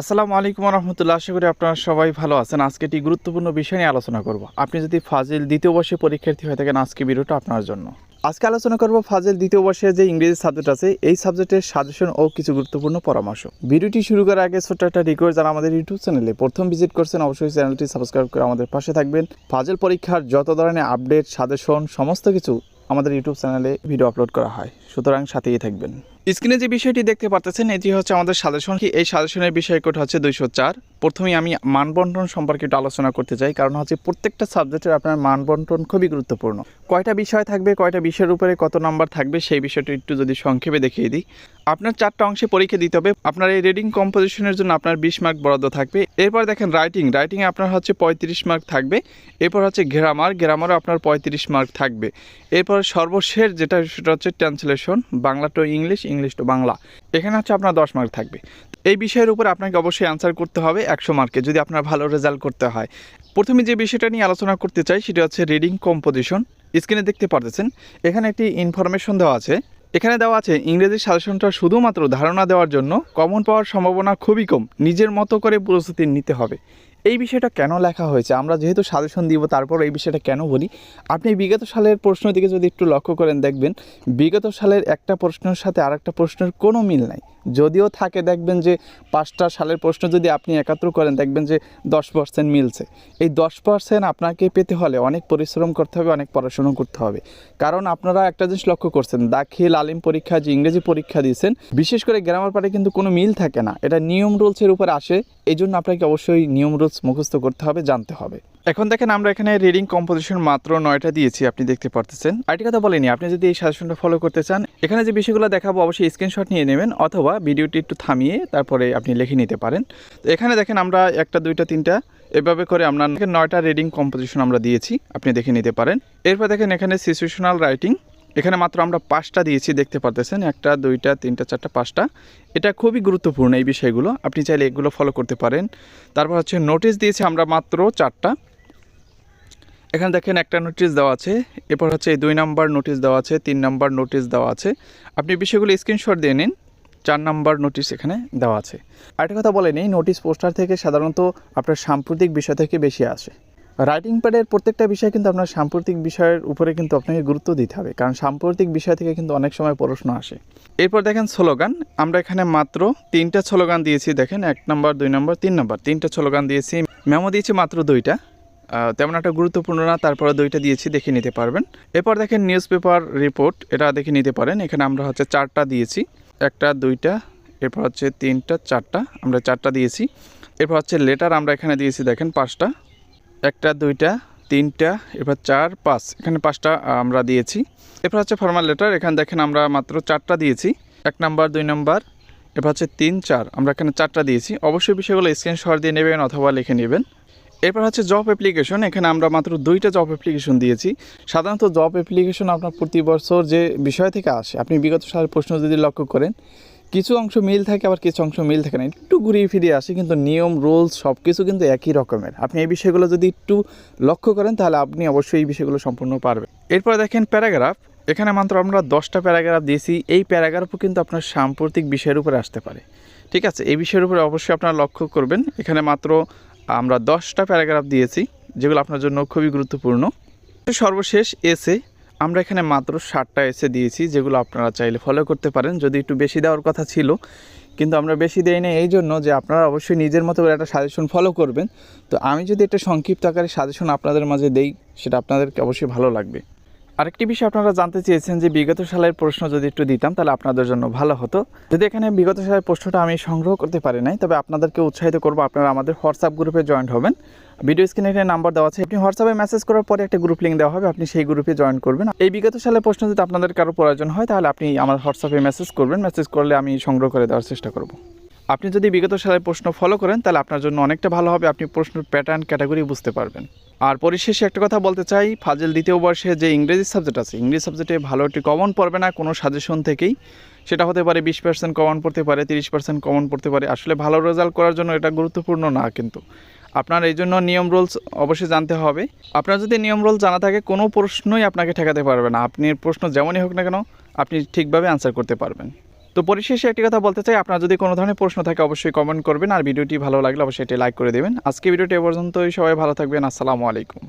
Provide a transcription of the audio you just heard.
আসসালামু আলাইকুম রহমতুল্লাহ আশা করি আপনারা সবাই ভালো আছেন। আজকে একটি গুরুত্বপূর্ণ বিষয় নিয়ে আলোচনা করব। আপনি যদি ফাজিল দ্বিতীয় বর্ষে পরীক্ষার্থী হয়ে থাকেন, আজকে ভিডিওটা আপনার জন্য। আজকে আলোচনা করব ফাজিল দ্বিতীয় বর্ষে যে ইংরেজি সাবজেক্ট আছে, এই সাবজেক্টের সাজেশন ও কিছু গুরুত্বপূর্ণ পরামর্শ। ভিডিওটি শুরু করার আগে ছোট্ট একটা রিকোয়েস্ট যারা আমাদের ইউটিউব চ্যানেলে প্রথম ভিজিট করছেন, অবশ্যই চ্যানেলটি সাবস্ক্রাইব করে আমাদের পাশে থাকবেন। ফাজিল পরীক্ষার যত ধরনের আপডেট সাজেশন সমস্ত কিছু আমাদের ইউটিউব চ্যানেলে ভিডিও আপলোড করা হয়। সুতরাং সাথেই থাকবেন। স্ক্রিনে যে বিষয়টি দেখতে পাচ্ছেন এটি হচ্ছে আমাদের সাজেশন। কি এই সাজেশনের বিষয় কোড হচ্ছে দুইশো চার। প্রথমেই আমি মানবন্টন সম্পর্কে একটু আলোচনা করতে চাই, কারণ হচ্ছে প্রত্যেকটা সাবজেক্টের আপনার মানবন্টন খুবই গুরুত্বপূর্ণ। কয়টা বিষয় থাকবে, কয়টা বিষয়ের উপরে কত নাম্বার থাকবে, সেই বিষয়টি একটু যদি সংক্ষেপে দেখিয়ে দিই। আপনার চারটা অংশে পরীক্ষা দিতে হবে, আপনার এই রিডিং কম্পোজিশনের জন্য আপনার বিশ মার্ক বরাদ্দ থাকবে। এরপর দেখেন রাইটিং রাইটিংয়ে আপনার হচ্ছে পঁয়ত্রিশ মার্ক থাকবে। এরপর হচ্ছে গ্রামার গ্রামারও আপনার পঁয়ত্রিশ মার্ক থাকবে। এরপর সর্বশেষ যেটা, সেটা হচ্ছে translation, Bangla to English English to Bangla. এখানে হচ্ছে আপনার দশ মার্ক থাকবে। এই বিষয়ের উপর আপনাকে অবশ্যই অ্যান্সার করতে হবে একশো মার্কে যদি আপনার ভালো রেজাল্ট করতে হয়। প্রথমে যে বিষয়টা নিয়ে আলোচনা করতে চাই, সেটা হচ্ছে রিডিং কম্পোজিশন স্ক্রিনে দেখতে পারতেছেন, এখানে একটি ইনফরমেশন দেওয়া আছে। এখানে দেওয়া আছে, ইংরেজি সাজেশনটা শুধুমাত্র ধারণা দেওয়ার জন্য কমন পাওয়ার সম্ভাবনা খুবই কম। নিজের মতো করে প্রস্তুতি নিতে হবে। এই বিষয়টা কেন লেখা হয়েছে? আমরা যেহেতু সাজেশন দিব, তারপর এই বিষয়টা কেন বলি? আপনি বিগত সালের প্রশ্ন দিকে যদি একটু লক্ষ্য করেন, দেখবেন বিগত সালের একটা প্রশ্নের সাথে আর একটা প্রশ্নের কোনো মিল নাই। যদিও থাকে, দেখবেন যে পাঁচটা সালের প্রশ্ন যদি আপনি একাত্র করেন, দেখবেন যে দশ পার্সেন্ট মিলছে। এই দশ পার্সেন্ট আপনাকে পেতে হলে অনেক পরিশ্রম করতে হবে, অনেক পড়াশুনো করতে হবে। কারণ আপনারা একটা জিনিস লক্ষ্য করছেন, দাখিল আলিম পরীক্ষা যে ইংরেজি পরীক্ষা দিয়েছেন, বিশেষ করে গ্রামার পারে কিন্তু কোনো মিল থাকে না। এটা নিয়ম রুলসের উপর আসে এই জন্য আপনাকে অবশ্যই নিয়ম রুলস মুখস্থ করতে হবে, জানতে হবে। এখন দেখেন আমরা এখানে রিডিং কম্পোজিশন মাত্র নয়টা দিয়েছি, আপনি দেখতে পারতেছেন। আরেকটি কথা বলেনি, আপনি যদি এই সাজেশনটা ফলো করতে চান, এখানে যে বিষয়গুলো দেখাবো অবশ্যই স্ক্রিনশট নিয়ে নেবেন, অথবা ভিডিওটি একটু থামিয়ে তারপরে আপনি লিখে নিতে পারেন। তো এখানে দেখেন আমরা একটা, দুইটা, তিনটা, এভাবে করে আমরা নয়টা রিডিং কম্পোজিশন আমরা দিয়েছি, আপনি দেখে নিতে পারেন। এরপর দেখেন এখানে সিচুয়েশনাল রাইটিং এখানে মাত্র আমরা পাঁচটা দিয়েছি, দেখতে পারতেছেন? একটা, দুইটা, তিনটা, চারটা, পাঁচটা। এটা খুবই গুরুত্বপূর্ণ এই বিষয়গুলো। আপনি চাইলে এগুলো ফলো করতে পারেন। তারপর হচ্ছে নোটিশ দিয়েছি আমরা মাত্র চারটা। এখানে দেখেন একটা নোটিশ দেওয়া আছে। এরপর হচ্ছে এই দুই নাম্বার নোটিশ দেওয়া আছে, তিন নাম্বার নোটিশ দেওয়া আছে। আপনি বিষয়গুলো স্ক্রিনশট দিয়ে নিন। চার নাম্বার নোটিশ এখানে দেওয়া আছে। আরেকটা কথা বলে নিই নোটিশ পোস্টার থেকে সাধারণত আপনার সাম্প্রতিক বিষয় থেকে বেশি আসে। রাইটিং প্যাডের প্রত্যেকটা বিষয় কিন্তু আপনার সাম্প্রতিক বিষয়ের উপরে কিন্তু আপনাকে গুরুত্ব দিতে হবে। কারণ সাম্প্রতিক বিষয় থেকে কিন্তু অনেক সময় প্রশ্ন আসে। এরপর দেখেন স্লোগান। আমরা এখানে মাত্র তিনটা স্লোগান দিয়েছি, দেখেন এক নম্বর, দুই নম্বর, তিন নম্বর। তিনটা স্লোগান দিয়েছি। মেমো দিয়েছি মাত্র দুইটা। তেমন একটা গুরুত্বপূর্ণ না, তারপরে দুইটা দিয়েছি, দেখে নিতে পারবেন। এরপর দেখেন নিউজ পেপার রিপোর্ট এটা দেখে নিতে পারেন। এখানে আমরা হচ্ছে চারটা দিয়েছি। একটা, দুইটা, এরপর হচ্ছে তিনটা, চারটা। আমরা চারটা দিয়েছি। এরপর হচ্ছে লেটার আমরা এখানে দিয়েছি, দেখেন পাঁচটা। একটা, দুইটা, তিনটা এবার চার, পাঁচ। এখানে পাঁচটা আমরা দিয়েছি। এরপর হচ্ছে ফর্মাল লেটার এখানে দেখেন আমরা মাত্র চারটা দিয়েছি। এক নাম্বার, দুই নাম্বার এবার হচ্ছে তিন, চার। আমরা এখানে চারটা দিয়েছি। অবশ্যই বিষয়গুলো স্ক্রিনশট দিয়ে নেবেন অথবা লিখে নেবেন। এরপর হচ্ছে জব অ্যাপ্লিকেশন এখানে আমরা মাত্র দুইটা জব অ্যাপ্লিকেশন দিয়েছি। সাধারণত জব অ্যাপ্লিকেশন আপনার প্রতি বছর যে বিষয় থেকে আসে, আপনি বিগত সালের প্রশ্ন যদি লক্ষ্য করেন কিছু অংশ মিল থাকে, আবার কিছু অংশ মিল থাকে না। একটু ঘুরিয়ে ফিরিয়ে আসে, কিন্তু নিয়ম, রুলস সব কিছু কিন্তু একই রকমের। আপনি এই বিষয়গুলো যদি একটু লক্ষ্য করেন, তাহলে আপনি অবশ্যই এই বিষয়গুলো সম্পূর্ণ পারবেন। এরপর দেখেন প্যারাগ্রাফ। এখানে মাত্র আমরা দশটা প্যারাগ্রাফ দিয়েছি। এই প্যারাগ্রাফও কিন্তু আপনার সাম্প্রতিক বিষয়ের উপরে আসতে পারে। ঠিক আছে? এই বিষয়ের উপরে অবশ্যই আপনারা লক্ষ্য করবেন। এখানে মাত্র আমরা দশটা প্যারাগ্রাফ দিয়েছি, যেগুলো আপনার জন্য খুবই গুরুত্বপূর্ণ। সর্বশেষ এসে আমরা এখানে মাত্র ষাটটা এসে দিয়েছি, যেগুলো আপনারা চাইলে ফলো করতে পারেন। যদি একটু বেশি দেওয়ার কথা ছিল, কিন্তু আমরা বেশি দেই না এই জন্য যে আপনারা অবশ্যই নিজের মতো করে একটা সাজেশন ফলো করবেন। তো আমি যদি একটা সংক্ষিপ্ত আকারে সাজেশন আপনাদের মাঝে দেই, সেটা আপনাদেরকে অবশ্যই ভালো লাগবে। আরেকটি বিষয় আপনারা জানতে চেয়েছেন যে বিগত সালের প্রশ্ন যদি একটু দিতাম, তাহলে আপনাদের জন্য ভালো হতো। যদি এখানে বিগত সালের প্রশ্নটা আমি সংগ্রহ করতে পারি নাই, তবে আপনাদেরকে উৎসাহিত করব আপনারা আমাদের হোয়াটসঅ্যাপ গ্রুপে জয়েন্ট হবেন। ভিডিও স্ক্রিনে একটা নাম্বার দেওয়া আছে, আপনি হোয়াটসঅ্যাপে মেসেজ করার পরে একটা গ্রুপ লিঙ্ক দেওয়া হবে, আপনি সেই গ্রুপে জয়েন করবেন। এই বিগত সালের প্রশ্ন যদি আপনাদের কারও প্রয়োজন হয়, তাহলে আপনি আমার হোয়াটসঅ্যাপে মেসেজ করবেন। মেসেজ করলে আমি সংগ্রহ করে দেওয়ার চেষ্টা করব। আপনি যদি বিগত সালের প্রশ্ন ফলো করেন, তাহলে আপনার জন্য অনেকটা ভালো হবে। আপনি প্রশ্নের প্যাটার্ন ক্যাটাগরি বুঝতে পারবেন। আর পরিশেষে একটা কথা বলতে চাই। ফাজিল দ্বিতীয় বর্ষে যে ইংরেজি সাবজেক্ট আছে, ইংরেজি সাবজেক্টে ভালো একটি কমন পড়বে না কোনো সাজেশন থেকেই। সেটা হতে পারে বিশ পার্সেন্ট কমন পড়তে পারে, তিরিশ পার্সেন্ট কমন পড়তে পারে। আসলে ভালো রেজাল্ট করার জন্য এটা গুরুত্বপূর্ণ না কিন্তু। আপনার এই জন্য নিয়ম রুলস অবশ্যই জানতে হবে। আপনার যদি নিয়ম রুলস জানা থাকে, কোনো প্রশ্নই আপনাকে ঠেকাতে পারবে না। আপনি প্রশ্ন যেমনই হোক না কেন, আপনি ঠিকভাবে আনসার করতে পারবেন। তো পরিশেষে একটি কথা বলতে চাই। আপনার যদি কোনো ধরনের প্রশ্ন থাকে, অবশ্যই কমেন্ট করবেন। আর ভিডিওটি ভালো লাগলে অবশ্যই এটি লাইক করে দেবেন। আজকে ভিডিওটি এ পর্যন্তই। সবাই ভালো থাকবেন। আসসালামু আলাইকুম।